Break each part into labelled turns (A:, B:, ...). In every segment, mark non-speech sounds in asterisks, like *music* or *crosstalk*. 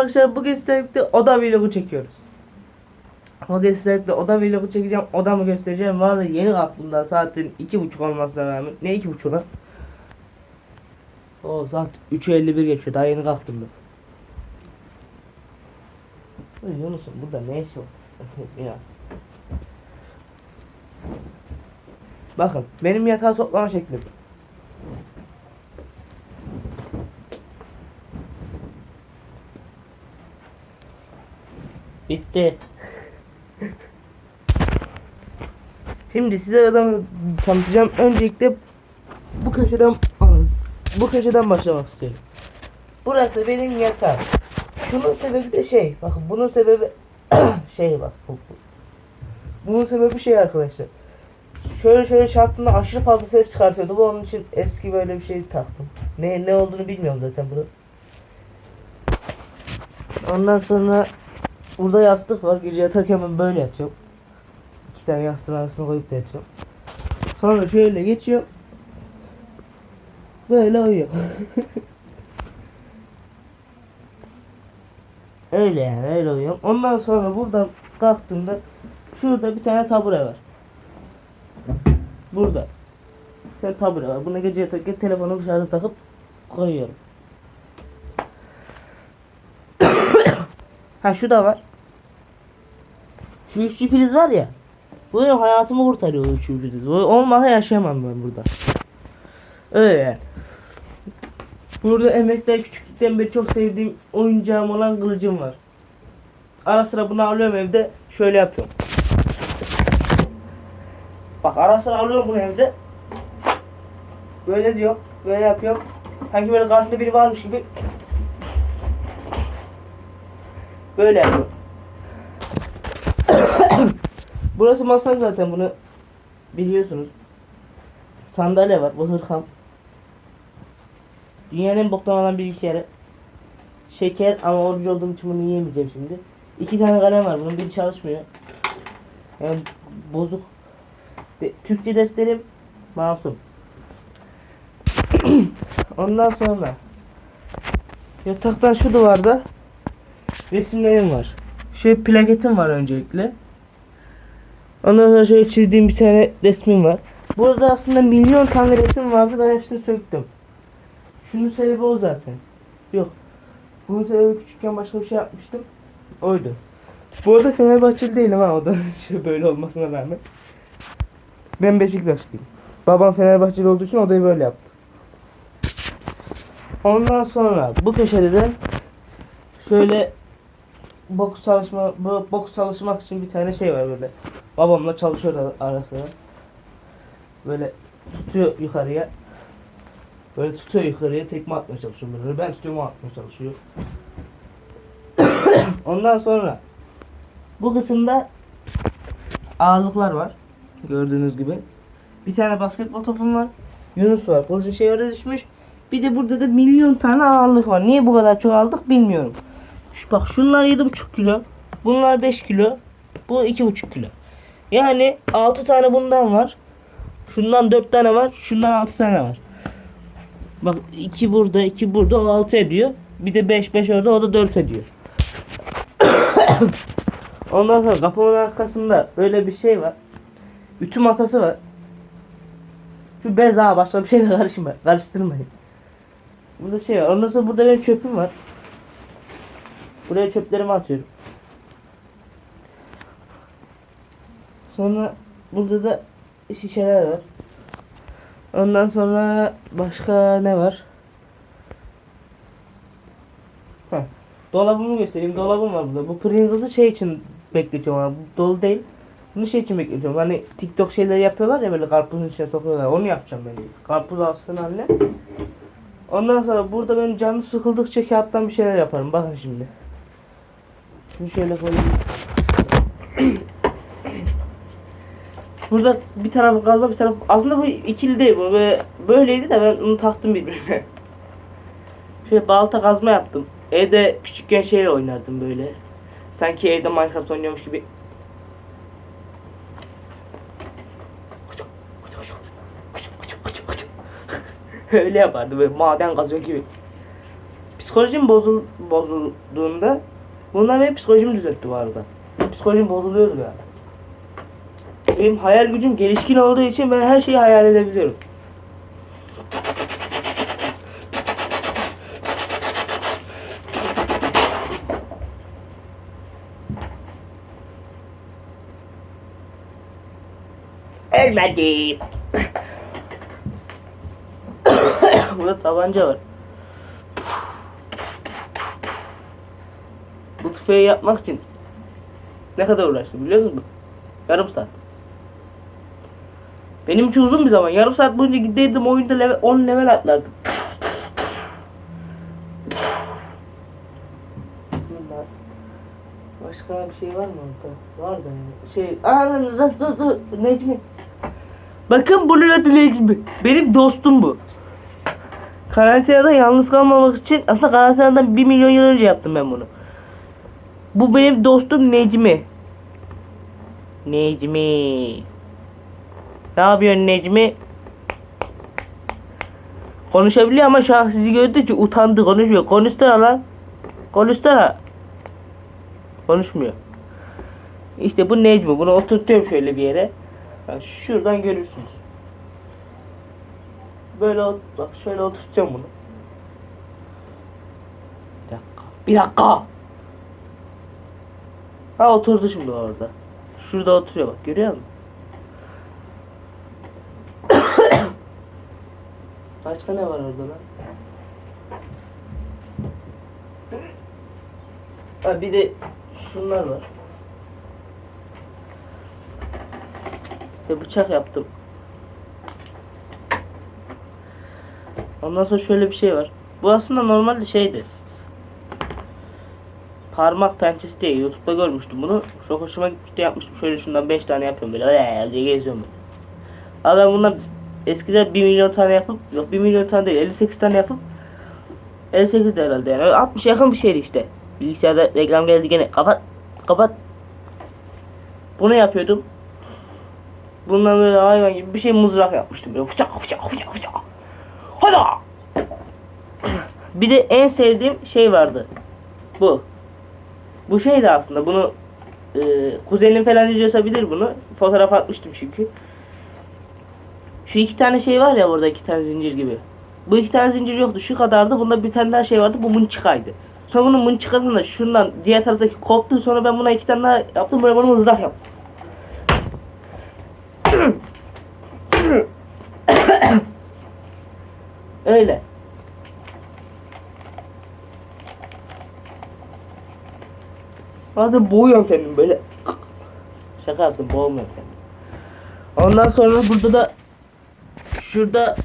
A: arkadaşlar bugün sizlerle oda vlogu çekiyoruz. Bugün sizlerle oda vlogu çekeceğim. Odamı göstereceğim. Valla yeni kalktım daha saatin iki buçuk olmasına rağmen. Ne iki buçuk lan? O saat 3.51 geçiyor. Daha yeni kalktım ben. Yunus'um burada ne işi var? *laughs* ya. Bakın benim yatağı toplama şeklim. Bitti. Şimdi size adamı tanıtacağım. Öncelikle bu köşeden bu köşeden başlamak istiyorum. Burası benim yatağım. Şunun sebebi de şey. Bakın bunun sebebi *clears throat* şey bak. Bu, bu. Bunun sebebi şey arkadaşlar. Şöyle şöyle çarptığında aşırı fazla ses çıkartıyordu. Bu onun için eski böyle bir şey taktım. Ne ne olduğunu bilmiyorum zaten bunu. Ondan sonra burada yastık var. Gece yatarken ben böyle yatıyorum. İki tane yastığın arasına koyup da yatıyorum. Sonra şöyle geçiyor. Böyle uyuyor. *laughs* öyle yani öyle uyuyorum. Ondan sonra buradan kalktığımda şurada bir tane tabure var. Burada. Bir tane tabure var. Buna gece yatarken telefonu dışarıda takıp koyuyorum. *coughs* ha şu da var. Şu üçlü priz var ya. Bu benim hayatımı kurtarıyor üçlü priz. Bu olmasa yaşayamam ben burada. Öyle yani. Burada emekler küçüklükten beri çok sevdiğim oyuncağım olan kılıcım var. Ara sıra bunu alıyorum evde. Şöyle yapıyorum. Bak ara sıra alıyorum bunu evde. Böyle diyor. Böyle yapıyorum. Sanki böyle karşımda biri varmış gibi. Böyle yapıyorum. Burası masa zaten bunu biliyorsunuz. Sandalye var. Bu hırkam. Dünyanın en boktan olan bilgisayarı. Şeker ama orucu olduğum için bunu yiyemeyeceğim şimdi. İki tane kalem var. Bunun biri çalışmıyor. Yani bozuk. De, Türkçe defterim masum. *clears throat* Ondan sonra yataktan şu duvarda resimlerim var. Şöyle plaketim var öncelikle. Ondan sonra şöyle çizdiğim bir tane resmim var. Burada aslında milyon tane resim vardı ben hepsini söktüm. Şunun sebebi o zaten. Yok. Bunun sebebi küçükken başka bir şey yapmıştım. Oydu. Bu arada Fenerbahçeli değilim ha o da *laughs* böyle olmasına rağmen. Ben Beşiktaşlıyım. Babam Fenerbahçeli olduğu için odayı böyle yaptı. Ondan sonra bu köşede de şöyle boks çalışma boks çalışmak için bir tane şey var böyle. Babamla çalışıyor ara- ara sıra. Böyle tutuyor yukarıya. Böyle tutuyor yukarıya tekme atmaya çalışıyor böyle. Ben tutuyorum o atmaya çalışıyor. *coughs* Ondan sonra bu kısımda ağırlıklar var. Gördüğünüz gibi. Bir tane basketbol topum var. Yunus var. Kılıcı şey oraya düşmüş. Bir de burada da milyon tane ağırlık var. Niye bu kadar çok aldık bilmiyorum. Şu, bak şunlar 7,5 kilo. Bunlar 5 kilo. Bu 2,5 kilo. Yani 6 tane bundan var. Şundan 4 tane var. Şundan 6 tane var. Bak 2 burada 2 burada o 6 ediyor. Bir de 5 5 orada o da 4 ediyor. *coughs* Ondan sonra kapının arkasında böyle bir şey var. Ütü masası var. Şu bez ha başka bir şeyle karışma. Karıştırmayın. Burada şey var. Ondan sonra burada benim çöpüm var. Buraya çöplerimi atıyorum. Sonra burada da şişeler var. Ondan sonra başka ne var? Heh. Dolabımı göstereyim. Dolabım var burada. Bu Pringles'ı şey için bekletiyorum ama bu dolu değil. Bunu şey için bekletiyorum. Hani TikTok şeyleri yapıyorlar ya böyle karpuzun içine sokuyorlar. Onu yapacağım ben. Karpuz alsın haline. Ondan sonra burada benim canım sıkıldıkça kağıttan bir şeyler yaparım. Bakın şimdi. Şunu şöyle koyayım. Burada bir tarafı kazma bir tarafı aslında bu ikili değil bu böyle böyleydi de ben onu taktım birbirine. *laughs* Şöyle balta kazma yaptım. Evde küçükken şeyle oynardım böyle. Sanki evde Minecraft oynuyormuş gibi. *laughs* Öyle yapardı böyle maden kazıyor gibi. psikolojim bozul, bozulduğunda bunlar benim psikolojimi düzeltti bu arada. Psikolojim bozuluyordu yani. Benim hayal gücüm gelişkin olduğu için ben her şeyi hayal edebiliyorum. Ölmedim. *coughs* Burada tabanca var. Bu tüfeği yapmak için ne kadar uğraştım biliyor musun? Yarım saat. Benim için uzun bir zaman. Yarım saat boyunca gideydim oyunda level, 10 level atlardım. Başka bir şey var mı orada? Var da yani. Şey, aa dur dur dur Necmi. Bakın bunun adı Necmi. Benim dostum bu. Karantinada yalnız kalmamak için aslında karantinadan 1 milyon yıl önce yaptım ben bunu. Bu benim dostum Necmi. Necmi. Ne yapıyorsun Necmi? Konuşabiliyor ama şu an sizi gördüğü için utandı konuşmuyor. Konuşsana lan. Konuşsana. Konuşmuyor. İşte bu Necmi. Bunu oturtuyorum şöyle bir yere. Bak şuradan görürsünüz. Böyle bak şöyle oturtacağım bunu. Bir dakika. Bir dakika. Ha oturdu şimdi orada. Şurada oturuyor bak görüyor musun? Başka ne var orada lan? Ha bir de şunlar var. İşte bıçak yaptım. Ondan sonra şöyle bir şey var. Bu aslında normalde şeydi. Parmak pençesi diye YouTube'da görmüştüm bunu. Çok hoşuma gitmişti yapmıştım. Şöyle şundan 5 tane yapıyorum böyle. Öyle diye geziyorum böyle. Ama ben bundan eskiden 1 milyon tane yapıp yok 1 milyon tane değil 58 tane yapıp 58 de herhalde yani 60 yakın bir şeydi işte. Bilgisayarda reklam geldi gene kapat kapat. Bunu yapıyordum. Bundan böyle hayvan gibi bir şey mızrak yapmıştım böyle fıçak fıçak fıçak fıçak. Hadi. Bir de en sevdiğim şey vardı. Bu. Bu şeydi aslında bunu e, kuzenim falan izliyorsa bilir bunu. Fotoğraf atmıştım çünkü. Şu iki tane şey var ya burada iki tane zincir gibi. Bu iki tane zincir yoktu. Şu kadardı. Bunda bir tane daha şey vardı. Bu mınçıkaydı. Sonra bunun mınçıkasını da şundan diğer taraftaki koptu. Sonra ben buna iki tane daha yaptım. Böyle bunu mızrak yaptım. *coughs* Öyle. Bazen boğuyorum kendimi böyle. Şaka yaptım boğmuyorum kendimi. Ondan sonra burada da şurada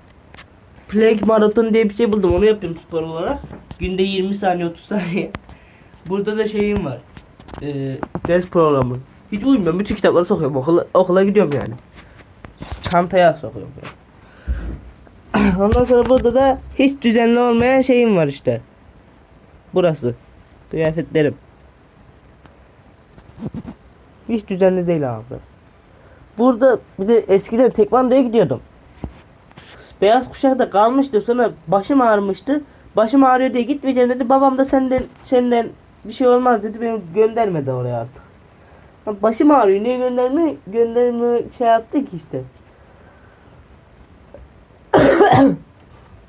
A: Plague Marathon diye bir şey buldum. Onu yapıyorum spor olarak. Günde 20 saniye 30 saniye. Burada da şeyim var. Ee, ders programı. Hiç uyumuyorum. Bütün kitapları sokuyorum. Okula, okula gidiyorum yani. Çantaya sokuyorum. *clears throat* Ondan sonra burada da hiç düzenli olmayan şeyim var işte. Burası. Kıyafetlerim. Hiç düzenli değil abi. Burada bir de eskiden tekvandoya gidiyordum. Beyaz kuşakta kalmıştı sonra başım ağrımıştı. Başım ağrıyor diye gitmeyeceğim dedi. Babam da senden senden bir şey olmaz dedi. Beni göndermedi oraya artık. Başım ağrıyor. Niye gönderme? Gönderme şey yaptı ki işte. *coughs*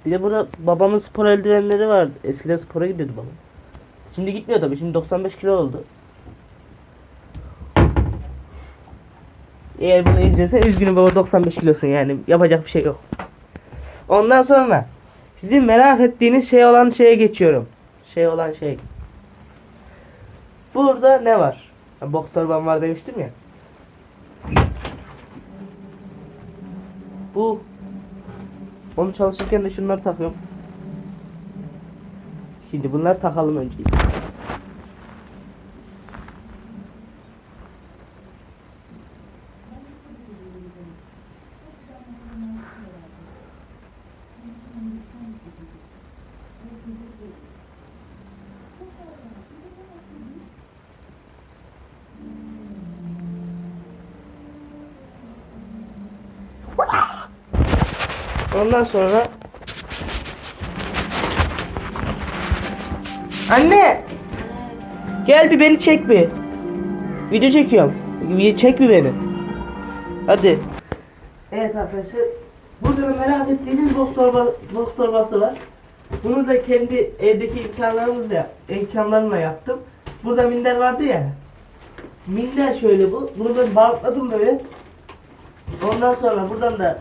A: bir de burada babamın spor eldivenleri vardı. Eskiden spora gidiyordu babam. Şimdi gitmiyor tabii. Şimdi 95 kilo oldu. Eğer bunu izliyorsan üzgünüm baba 95 kilosun yani yapacak bir şey yok. Ondan sonra sizin merak ettiğiniz şey olan şeye geçiyorum. Şey olan şey. Burada ne var? Ha, boks torbam var demiştim ya. Bu onu çalışırken de şunları takıyorum. Şimdi bunları takalım önce. Ondan sonra Anne! Gel bir beni çek bir. Video çekiyorum. Çek bir beni. Hadi. Evet arkadaşlar. Burada da merak ettiğiniz box, torba, box torbası var. Bunu da kendi evdeki imkanlarımızla, imkanlarımla yaptım. Burada minder vardı ya. Minder şöyle bu. Bunu ben bantladım böyle. Ondan sonra buradan da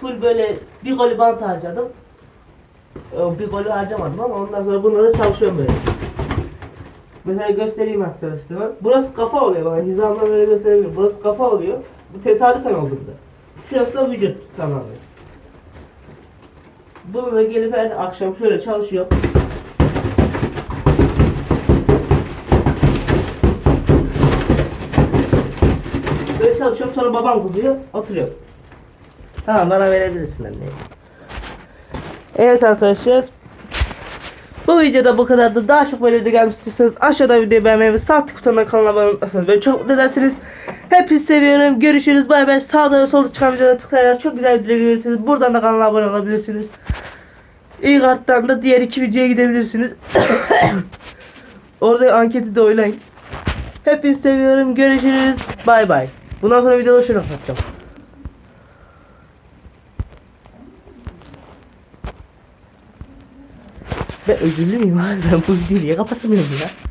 A: full böyle bir golü bant harcadım. Ee, Bir golü harcamadım ama ondan sonra bununla da çalışıyorum böyle. Mesela göstereyim nasıl çalıştığımı. Burası kafa oluyor bana hizamla böyle gösterebilirim. Burası kafa oluyor. Bu tesadüfen oldu bu da. Şurası da vücut tamamen. Bunu da gelip her akşam şöyle çalışıyor. Böyle çalışıyorum sonra babam kızıyor oturuyor. Tamam bana verebilirsin anne. Evet arkadaşlar. Bu videoda bu kadardı. Daha çok böyle video gelmek istiyorsanız aşağıda videoyu beğenmeyi ve sağ tık butonuna kanala abone olursanız beni çok mutlu edersiniz. Hepinizi seviyorum. Görüşürüz. Bay bay. Sağda ve solda çıkan videolara tıklayarak çok güzel video görürsünüz. Buradan da kanala abone olabilirsiniz. İlk arttan da diğer iki videoya gidebilirsiniz. *coughs* Orada anketi de oylayın. Hepinizi seviyorum. Görüşürüz. Bay bay. Bundan sonra videoda şunu kapatacağım. Ben özürlü müyüm? Ben bu videoyu niye kapatamıyorum ya?